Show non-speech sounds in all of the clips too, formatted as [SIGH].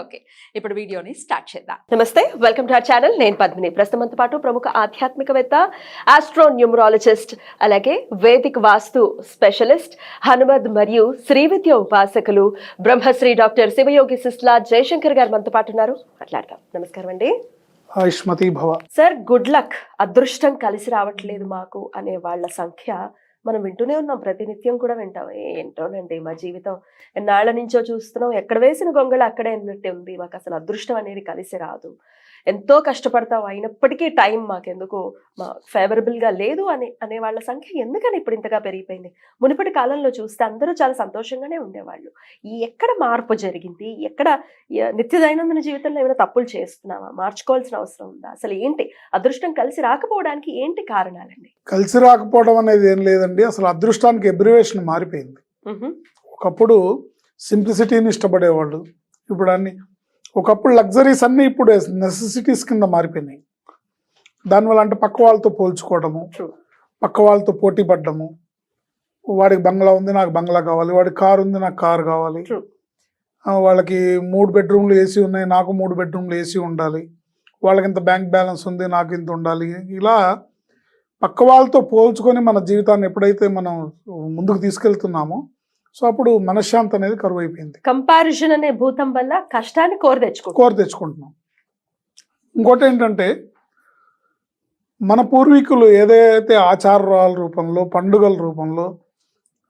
Okay ఇప్పుడు వీడియోని start చేద్దాం. నమస్తే వెల్కమ్ టు అవర్ ఛానల్. నేను పద్మిని. ప్రస్తుతంతో పాటు ప్రముఖ ఆధ్యాత్మికవేత్త ఆస్ట్రో న్యూమరాలజిస్ట్ అలాగే వేదిక్ వాస్తు స్పెషలిస్ట్ హనుమద్ మరియు శ్రీవిద్య ఉపాసకులు బ్రహ్మశ్రీ డాక్టర్ శివయోగి సిస్లా జయశంకర్ గారు మనతో పాటు ఉన్నారు. మాట్లాడదాం. నమస్కారం అండి. Sir good luck. అదృష్టం కలిసి రావట్లేదు మాకు అనే వాళ్ళ సంఖ్య మనం వింటూనే ఉన్నాం. ప్రతినిత్యం కూడా వింటాం. ఏంటోనండి మా జీవితం ఎన్నాళ్ళ నుంచో చూస్తున్నాం ఎక్కడ వేసిన గొంగళ అక్కడే అన్నట్టే ఉంది. మాకు అసలు అదృష్టం అనేది కలిసి రాదు. ఎంతో కష్టపడతాం అయినప్పటికీ టైం మాకెందుకు? మా ఫేవరబుల్గా లేదు అని అనే వాళ్ళ సంఖ్య ఎందుకని ఇప్పుడు ఇంతగా పెరిగిపోయింది? మునుపటి కాలంలో చూస్తే అందరూ చాలా సంతోషంగానే ఉండేవాళ్ళు. ఈ ఎక్కడ మార్పు జరిగింది? ఎక్కడ నిత్య దైనందిన జీవితంలో ఏమైనా తప్పులు చేస్తున్నామా మార్చుకోవాల్సిన అవసరం ఉందా? అసలు ఏంటి? అదృష్టం కలిసి రాకపోవడానికి ఏంటి కారణాలండి? కలిసి రాకపోవడం అనేది ఏం లేదండి. అసలు అదృష్టానికి ఎబ్రివేషన్ మారిపోయింది. ఒకప్పుడు సింప్లిసిటీని ఇష్టపడేవాళ్ళు. ఇప్పుడు అన్ని ఒకప్పుడు లగ్జరీస్ అన్నీ ఇప్పుడు నెసెసిటీస్ కింద మారిపోయినాయి. దానివల్ల అంటే పక్క వాళ్ళతో పోల్చుకోవడము. పక్క వాళ్ళతో పోటీ పడ్డము. వాడికి బంగ్లా ఉంది నాకు బంగ్లా కావాలి. వాడికి కారు ఉంది నాకు కారు కావాలి. వాళ్ళకి మూడు బెడ్రూమ్లు ఏసీ ఉన్నాయి నాకు మూడు బెడ్రూమ్లు ఏసీ ఉండాలి. వాళ్ళకి ఇంత బ్యాంక్ బ్యాలెన్స్ ఉంది నాకు ఇంత ఉండాలి. ఇలా పక్క వాళ్ళతో పోల్చుకొని మన జీవితాన్ని ఎప్పుడైతే మనం ముందుకు తీసుకెళ్తున్నామో సో అప్పుడు మనశ్శాంతి అనేది కరువు అయిపోయింది కంపారిజన్ అనే భూతం వల్ల కష్టాన్ని కోరి తెచ్చుకో కోరి తెచ్చుకుంటున్నాం. ఇంకోటి ఏంటంటే మన పూర్వీకులు ఏదైతే ఆచారాల రూపంలో పండుగల రూపంలో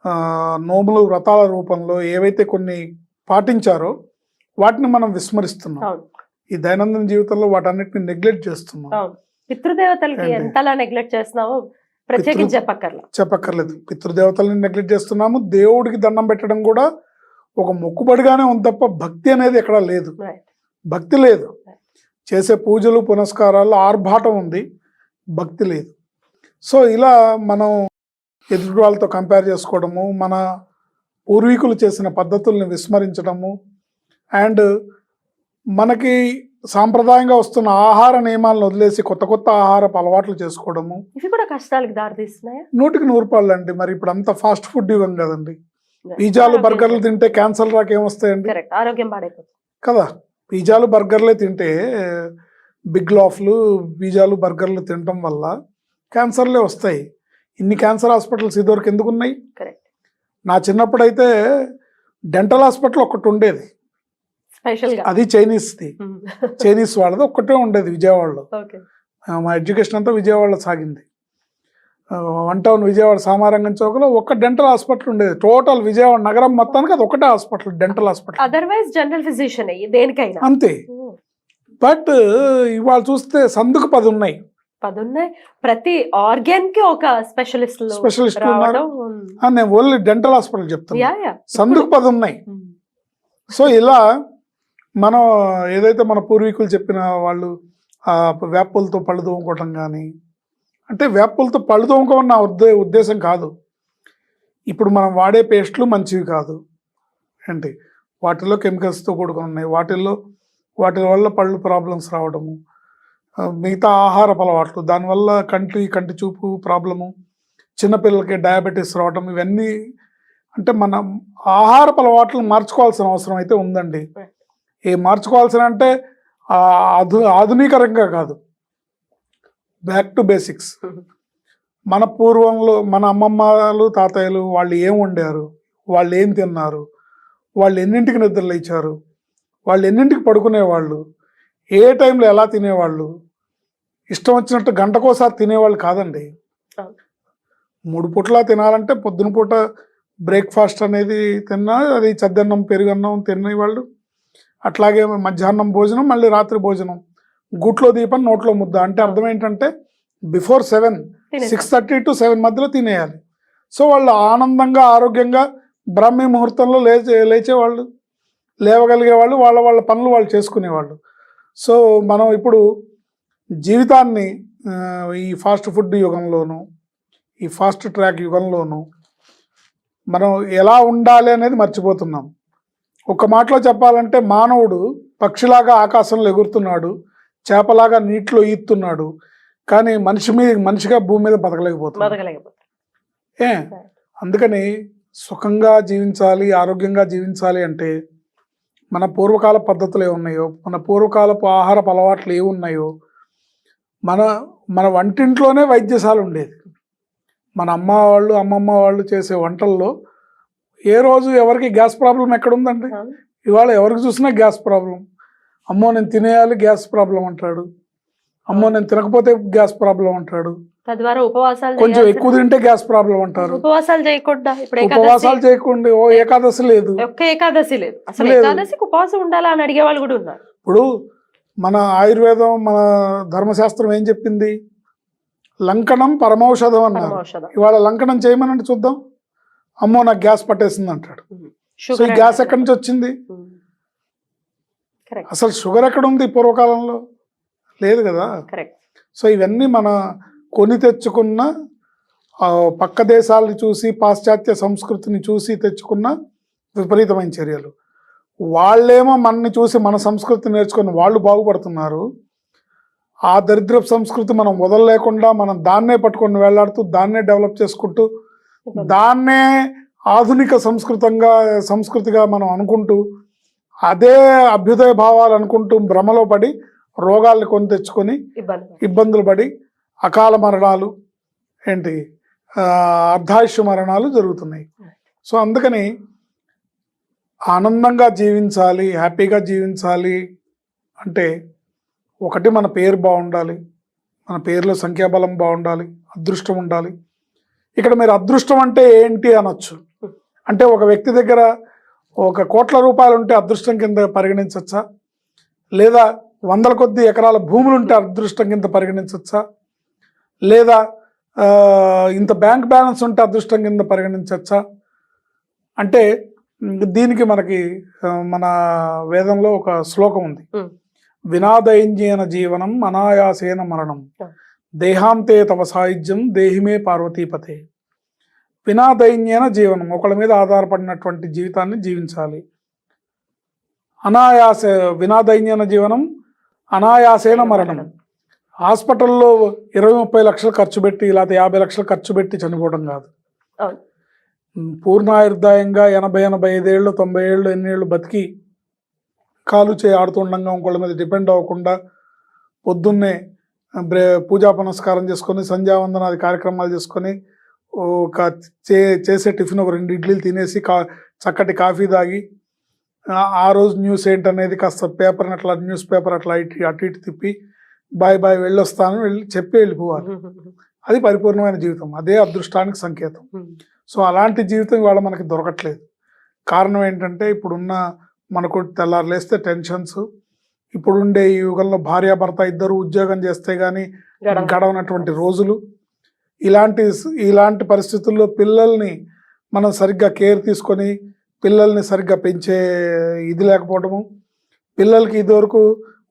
ఆ, నోములు వ్రతాల రూపంలో ఏవైతే కొన్ని పాటించారో వాటిని మనం విస్మరిస్తున్నాం. ఈ దైనందిన జీవితంలో వాటన్నిటిని నెగ్లెక్ట్ చేస్తున్నాం. పితృదేవతలకి? ఎంతలా నెగ్లెక్ట్ చేస్తున్నామో ప్రత్యేకించి చెప్పక్కర్లా చెప్పక్కర్లేదు. పితృదేవతల్ని నెగ్లెక్ట్ చేస్తున్నాము. దేవుడికి దండం పెట్టడం కూడా ఒక మొక్కుబడిగానే ఉంది తప్ప భక్తి అనేది ఎక్కడ లేదు. భక్తి లేదు. చేసే పూజలు పునస్కారాలు ఆర్భాటం ఉంది. భక్తి లేదు. సో ఇలా మనం ఎదుటి వాళ్ళతో కంపేర్ చేసుకోవడము మన పూర్వీకులు చేసిన పద్ధతుల్ని విస్మరించడము అండ్ మనకి సాంప్రదాయంగా వస్తున్న ఆహార నియమాలను వదిలేసి కొత్త కొత్త ఆహారపు అలవాట్లు చేసుకోవడము. ఇవి కూడా కష్టాలకు దారితీస్తున్నాయా? నూటికి నూరు రూపాయలు అండి మరి ఇప్పుడు అంత ఫాస్ట్ ఫుడ్ ఇవ్వం కదండి. పిజ్జాలు బర్గర్లు తింటే క్యాన్సర్ రాక ఏమొస్తాయండి? ఆరోగ్యం పాడైపోతుంది. కదా పిజ్జాలు బర్గర్లే తింటే బిగ్ లాఫ్లు పిజ్జాలు బర్గర్లు తినటం వల్ల క్యాన్సర్లే వస్తాయి. ఇన్ని క్యాన్సర్ హాస్పిటల్స్ ఇదివరకు ఎందుకు ఉన్నాయి కరెక్ట్. నా చిన్నప్పుడు అయితే డెంటల్ హాస్పిటల్ ఒకటి ఉండేది. స్పెషల్ అది చైనీస్ది. చైనీస్ వాళ్ళది ఒక్కటే ఉండేది విజయవాడలో. మా ఎడ్యుకేషన్ అంతా విజయవాడలో సాగింది. వన్ టౌన్ విజయవాడ సామారంగం చౌకలో ఒక డెంటల్ హాస్పిటల్ ఉండేది. టోటల్ విజయవాడ నగరం మొత్తానికి అది ఒకటే hospital dental hospital. Otherwise general physician అయ్యి దేనికైనా. అంతే. బట్ ఇవాళ చూస్తే సందుకు పది ఉన్నాయి పది ఉన్నాయి ప్రతి ఆర్గాన్కి ఒక స్పెషలిస్ట్లు ఉన్నారు. నేను ఓన్లీ డెంటల్ హాస్పిటల్ చెప్తాను సందుకు పది ఉన్నాయి సో ఇలా మనం ఏదైతే మన పూర్వీకులు చెప్పిన వాళ్ళు వేపులతో వేపలతో పళ్ళు తోముకోవటం కానీ అంటే వేపలతో పళ్ళు తోముకోవడం నా ఉద్దే ఉద్దేశం కాదు. ఇప్పుడు మనం వాడే పేస్ట్లు మంచివి కాదు. ఏంటి? వాటిల్లో కెమికల్స్తో కూడుకొని ఉన్నాయి. వాటిల్లో వాటి వల్ల పళ్ళు ప్రాబ్లమ్స్ రావడము మిగతా ఆహార అలవాట్లు దానివల్ల కంటి కంటి చూపు ప్రాబ్లము చిన్నపిల్లలకి డయాబెటీస్ రావడం ఇవన్నీ అంటే మనం ఆహార అలవాట్లు మార్చుకోవాల్సిన అవసరం అయితే ఉందండి. ఏ మార్చుకోవాల్సిన అంటే ఆధు ఆధునికరంగా కాదు. బ్యాక్ టు బేసిక్స్ మన పూర్వంలో మన అమ్మమ్మలు తాతయ్యలు వాళ్ళు ఏం వండారు? వాళ్ళు ఏం తిన్నారు? వాళ్ళు ఎన్నింటికి నిద్ర లేచారు? వాళ్ళు ఎన్నింటికి పడుకునేవాళ్ళు? ఏ టైంలో ఎలా తినేవాళ్ళు? ఇష్టం వచ్చినట్టు గంటకోసారి తినేవాళ్ళు కాదండి. మూడు పూట్ల తినాలంటే పొద్దున పూట బ్రేక్ఫాస్ట్ అనేది తిన్నా అది చద్దన్నం పెరుగన్నం తినేవాళ్ళు. అట్లాగే మధ్యాహ్నం భోజనం మళ్ళీ రాత్రి భోజనం. గుట్లో దీపం నోట్లో ముద్ద. అంటే అర్థం ఏంటంటే before seven six thirty to seven మధ్యలో తినేయాలి. సో వాళ్ళు ఆనందంగా ఆరోగ్యంగా బ్రాహ్మీ ముహూర్తంలో లేచే లేచేవాళ్ళు లేవగలిగే వాళ్ళు వాళ్ళ వాళ్ళ పనులు వాళ్ళు చేసుకునేవాళ్ళు. సో మనం ఇప్పుడు జీవితాన్ని ఈ ఫాస్ట్ ఫుడ్ యుగంలోను ఈ ఫాస్ట్ ట్రాక్ యుగంలోను మనం ఎలా ఉండాలి అనేది మర్చిపోతున్నాం. ఒక మాటలో చెప్పాలంటే మానవుడు పక్షిలాగా ఆకాశంలో ఎగురుతున్నాడు చేపలాగా నీటిలో ఈత్తున్నాడు కానీ మనిషి మీద మనిషిగా భూమి మీద బతకలేకపోతున్నాడు. బతకలేకపోతే ఏ? అందుకని సుఖంగా జీవించాలి ఆరోగ్యంగా జీవించాలి అంటే మన పూర్వకాల పద్ధతులు ఏమున్నాయో మన పూర్వకాలపు ఆహారపు అలవాట్లు ఏమున్నాయో మన మన వంటింట్లోనే వైద్యశాల ఉండేది. మన అమ్మ వాళ్ళు అమ్మమ్మ వాళ్ళు చేసే వంటల్లో ఏ రోజు ఎవరికి గ్యాస్ ప్రాబ్లం ఎక్కడ ఉందండి ఇవాళ ఎవరికి చూసినా గ్యాస్ ప్రాబ్లం. అమ్మో నేను తినేయాలి గ్యాస్ ప్రాబ్లం అంటాడు. అమ్మో నేను తినకపోతే గ్యాస్ ప్రాబ్లం అంటాడు. తద్వారా ఉపవాసాలు కొంచెం ఎక్కువ తింటే గ్యాస్ ప్రాబ్లం అంటారు. ఉపవాసాలు చేయకుండా ఇప్పుడు ఉపవాసాలు చేయకుండా ఓ ఏకాదశి లేదు. ఒక్క ఏకాదశి లేదు. అసలు. ఏకాదశికి ఉపవాసం ఉండాలా అని అడిగే వాళ్ళు కూడా ఉన్నారు. ఇప్పుడు మన ఆయుర్వేదం మన ధర్మశాస్త్రం ఏం చెప్పింది? లంకణం పరమౌషధం అన్నారు. ఇవాళ లంకణం చేయమనండి చూద్దాం. అమ్మో నాకు గ్యాస్ పట్టేసింది అంటాడు. సో ఈ గ్యాస్ ఎక్కడి నుంచి వచ్చింది? అసలు షుగర్ ఎక్కడ ఉంది పూర్వకాలంలో? లేదు కదా? సో ఇవన్నీ మన కొని తెచ్చుకున్న పక్క దేశాలను చూసి పాశ్చాత్య సంస్కృతిని చూసి తెచ్చుకున్న విపరీతమైన చర్యలు. వాళ్ళేమో మనని చూసి మన సంస్కృతి నేర్చుకొని వాళ్ళు బాగుపడుతున్నారు. ఆ దరిద్రపు సంస్కృతి మనం వదలలేకుండా మనం దాన్నే పట్టుకొని వేలాడుతూ దాన్నే డెవలప్ చేసుకుంటూ దాన్నే ఆధునిక సంస్కృతంగా సంస్కృతిగా మనం అనుకుంటూ అదే అభ్యుదయ భావాలు అనుకుంటూ భ్రమలో పడి రోగాల్ని కొని తెచ్చుకొని ఇబ్బంది ఇబ్బందులు పడి అకాల మరణాలు ఏంటి ఆ, అర్ధాయుష్ మరణాలు జరుగుతున్నాయి. సో అందుకని ఆనందంగా జీవించాలి హ్యాపీగా జీవించాలి అంటే ఒకటి మన పేరు బాగుండాలి మన పేరులో సంఖ్యాబలం బాగుండాలి అదృష్టం ఉండాలి. ఇక్కడ మీరు అదృష్టం అంటే ఏంటి అనొచ్చు. అంటే ఒక వ్యక్తి దగ్గర ఒక కోట్ల రూపాయలు ఉంటే అదృష్టం కింద పరిగణించవచ్చా లేదా వందల కొద్ది ఎకరాల భూములు ఉంటే అదృష్టం కింద పరిగణించవచ్చా లేదా ఇంత బ్యాంక్ బ్యాలెన్స్ ఉంటే అదృష్టం కింద పరిగణించవచ్చా అంటే దీనికి మనకి మన వేదంలో ఒక శ్లోకం ఉంది. ఉమ్. వినాదైంజేన జీవనం అనాయాసేన మరణం. దేహాంతే తవ సాయుధ్యం దేహిమే పార్వతీపతే. వినాదైన్యేన జీవనం. ఒకళ్ళ మీద ఆధారపడినటువంటి జీవితాన్ని జీవించాలి. అనాయాస వినాదైన్యన జీవనం అనాయాసేన మరణం. హాస్పిటల్లో ఇరవై ముప్పై లక్షలు ఖర్చు పెట్టి లేకపోతే యాభై లక్షలు ఖర్చు పెట్టి చనిపోవడం కాదు. పూర్ణాయుర్దాయంగా ఎనభై ఎనభై ఐదేళ్ళు తొంభై ఏళ్ళు ఎన్నేళ్ళు బతికి కాలు చేయి ఆడుతుండగా ఇంకోళ్ళ మీద డిపెండ్ అవ్వకుండా పొద్దున్నే పూజా పునస్కారం చేసుకొని సంధ్యావందనాది కార్యక్రమాలు చేసుకొని ఒక చే చేసే టిఫిన్ ఒక రెండు ఇడ్లీలు తినేసి కా చక్కటి కాఫీ తాగి ఆ- రోజు న్యూస్ ఏంటనేది కాస్త పేపర్ని అట్లా న్యూస్ పేపర్ అట్లా ఇటు అటు ఇటు తిప్పి బాయ్ బాయ్ వెళ్ళొస్తాను వెళ్ళి చెప్పి వెళ్ళిపోవాలి. అది పరిపూర్ణమైన జీవితం అదే అదృష్టానికి సంకేతం. సో అలాంటి జీవితం ఇవాళ మనకి దొరకట్లేదు. కారణం ఏంటంటే ఇప్పుడున్న మనకు తెల్లారు లేస్తే టెన్షన్స్ ఇప్పుడుండే ఈ యుగంలో భార్యాభర్త ఇద్దరు ఉద్యోగం చేస్తే కానీ గడవ. గడవనటువంటి రోజులు ఇలాంటి ఇలాంటి పరిస్థితుల్లో పిల్లల్ని మనం సరిగ్గా కేర్ తీసుకొని పిల్లల్ని సరిగ్గా పెంచే ఇది లేకపోవడము పిల్లలకి ఇదివరకు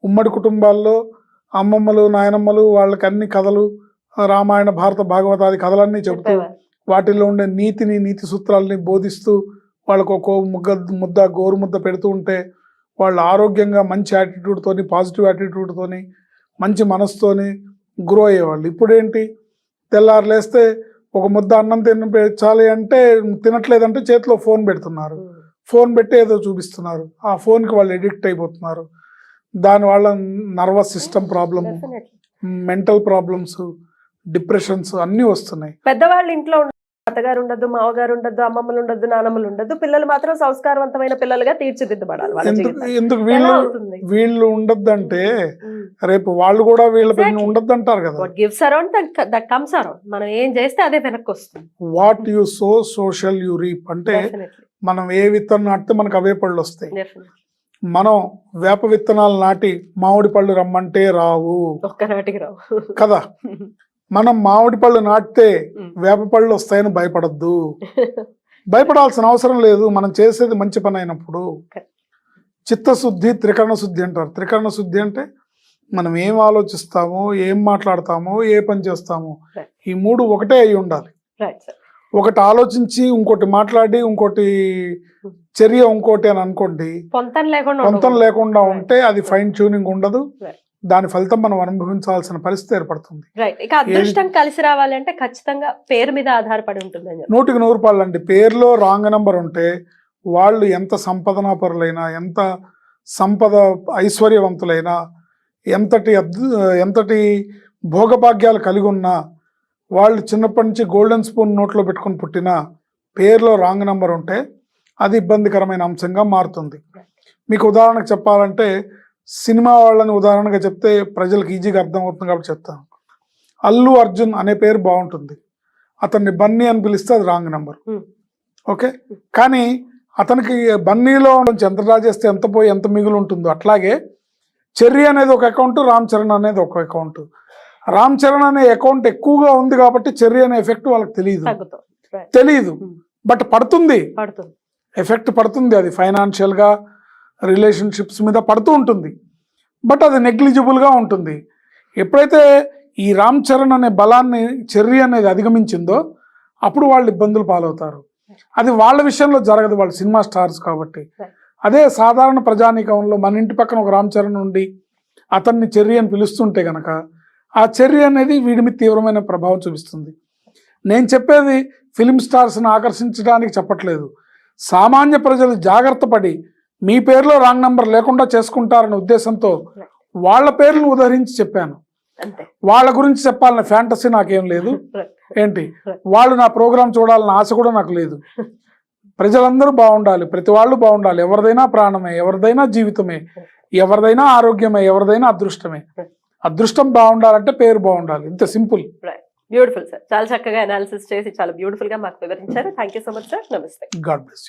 ఉమ్మడి కుటుంబాల్లో అమ్మమ్మలు నాయనమ్మలు వాళ్ళకి అన్ని కథలు రామాయణ భారత భాగవతాది కథలన్నీ చెబుతూ. వాటిల్లో ఉండే నీతిని నీతి సూత్రాలని బోధిస్తూ వాళ్ళకు ఒక ముగ్గ ముద్ద గోరు ముద్ద పెడుతూ ఉంటే వాళ్ళు ఆరోగ్యంగా మంచి యాటిట్యూడ్తోని పాజిటివ్ యాటిట్యూడ్తోని మంచి మనసుతోని గ్రో అయ్యేవాళ్ళు. ఇప్పుడేంటి? తెల్లారు లేస్తే ఒక ముద్ద అన్నం తినచాలి అంటే తినట్లేదంటే చేతిలో ఫోన్ పెడుతున్నారు. ఫోన్ పెట్టి ఏదో చూపిస్తున్నారు. ఆ ఫోన్కి వాళ్ళు ఎడిక్ట్ అయిపోతున్నారు. దానివల్ల nervous system problem. Mental problems depressions అన్నీ వస్తున్నాయి. పెద్దవాళ్ళు ఇంట్లో అత్తగారు ఉండదు మావగారు ఉండదు అమ్మమ్మలు ఉండదు నానమ్మలు ఉండదు పిల్లలు మాత్రం సంస్కారవంతమైన పిల్లలుగా తీర్చిదిద్దబడాలి వాళ్ళ ఎందుకు జీవితం ఎందుకు ఎలా వీళ్ళు అవుతుంది? వీళ్ళు ఉండొద్దంటే రేపు వాళ్ళు కూడా వీళ్ళ పైన Exactly. ఉండద్దు అంటారు కదా. What gives around that comes around మనం ఏం చేస్తే అదే వెనక్కి వస్తుంది what you sow social you reap అంటే. మనం ఏ విత్తనం నాటితే మనకు అవే పళ్ళు వస్తాయి. మనం వేప విత్తనాలు నాటి మామిడి పళ్ళు రమ్మంటే రావు. ఒక్కనాటికి రావు. కదా? [LAUGHS] మనం మామిడి పళ్ళు నాటితే వేప పళ్ళు వస్తాయని భయపడద్దు. [LAUGHS] భయపడాల్సిన అవసరం లేదు. మనం చేసేది మంచి పని అయినప్పుడు. చిత్తశుద్ధి త్రికరణ శుద్ధి అంటారు. త్రికరణ శుద్ధి అంటే మనం ఏం ఆలోచిస్తామో ఏం మాట్లాడతామో ఏ పని చేస్తామో. ఈ మూడు ఒకటే అయి ఉండాలి. ఒకటి ఆలోచించి ఇంకోటి మాట్లాడి ఇంకోటి చర్య ఇంకోటి అని అనుకోండి. పొంతం లేకుండా. ఉంటే అది ఫైన్ ట్యూనింగ్ ఉండదు. దాని ఫలితం మనం అనుభవించాల్సిన పరిస్థితి ఏర్పడుతుంది. రైట్ ఇక అదృష్టం కలిసి రావాలి అంటే ఖచ్చితంగా పేరు మీద ఆధారపడి చెప్పి నూటికి నూరు రూపాయలు అండి. పేరులో రాంగ్ నెంబర్ ఉంటే వాళ్ళు ఎంత సంపదనాపరులైనా ఎంత సంపద ఐశ్వర్యవంతులైనా ఎంతటి ఎంతటి భోగభాగ్యాలు కలిగి ఉన్నా వాళ్ళు చిన్నప్పటి నుంచి గోల్డెన్ స్పూన్ నోట్లో పెట్టుకొని పుట్టిన పేరులో రాంగ్ నెంబర్ ఉంటే అది ఇబ్బందికరమైన అంశంగా మారుతుంది. మీకు ఉదాహరణకు చెప్పాలంటే సినిమా వాళ్ళని ఉదాహరణగా చెప్తే ప్రజలకు ఈజీగా అర్థమవుతుంది కాబట్టి చెప్తాను అల్లు అర్జున్ అనే పేరు బాగుంటుంది. అతన్ని బన్నీ అని పిలిస్తే అది రాంగ్ నెంబర్. ఓకే? కానీ అతనికి బన్నీలో ఎంత డ్రా చేస్తే ఎంత పోయి ఎంత మిగులు ఉంటుందో అట్లాగే చెర్రీ అనేది ఒక అకౌంట్ రామ్ చరణ్ అనేది ఒక అకౌంట్ రామ్ చరణ్ అనే అకౌంట్ ఎక్కువగా ఉంది కాబట్టి చెర్రీ అనే ఎఫెక్ట్ వాళ్ళకి తెలియదు. తెలియదు. బట్ పడుతుంది. పడుతుంది. ఎఫెక్ట్ పడుతుంది అది ఫైనాన్షియల్గా రిలేషన్షిప్స్ మీద పడుతూ ఉంటుంది. బట్ అది నెగ్లిజిబుల్గా ఉంటుంది. ఎప్పుడైతే ఈ రామ్ చరణ్ అనే బలాన్ని చెర్రీ అనేది అధిగమించిందో అప్పుడు వాళ్ళు ఇబ్బందులు పాలవుతారు. అది వాళ్ళ విషయంలో జరగదు వాళ్ళు సినిమా స్టార్స్ కాబట్టి. అదే సాధారణ ప్రజానీకంలో మన ఇంటి పక్కన ఒక రామ్ చరణ్ ఉండి అతన్ని చెర్రీ అని పిలుస్తుంటే గనక ఆ చర్య అనేది వీడి మీద తీవ్రమైన ప్రభావం చూపిస్తుంది. నేను చెప్పేది ఫిలిం స్టార్స్ని ఆకర్షించడానికి చెప్పట్లేదు. సామాన్య ప్రజలు జాగ్రత్త పడి మీ పేరులో రాంగ్ నంబర్ లేకుండా చేసుకుంటారనే ఉద్దేశంతో వాళ్ళ పేర్లను ఉదహరించి చెప్పాను. వాళ్ళ గురించి చెప్పాలనే ఫ్యాంటసీ నాకేం లేదు. ఏంటి? వాళ్ళు నా ప్రోగ్రాం చూడాలన్న ఆశ కూడా నాకు లేదు. ప్రజలందరూ బాగుండాలి. ప్రతి వాళ్ళు బాగుండాలి. ఎవరిదైనా ప్రాణమే ఎవరిదైనా జీవితమే ఎవరిదైనా ఆరోగ్యమే ఎవరిదైనా అదృష్టమే. అదృష్టం బాగుండాలంటే పేరు బాగుండాలి. ఇంత సింపుల్. బ్యూటిఫుల్ సార్ చాలా చక్కగా అనాలిసిస్ చేసి చాలా బ్యూటిఫుల్గా మాకు వివరించారు. థ్యాంక్ సో మచ్ సార్ నమస్తే గాడ్ బ్లెస్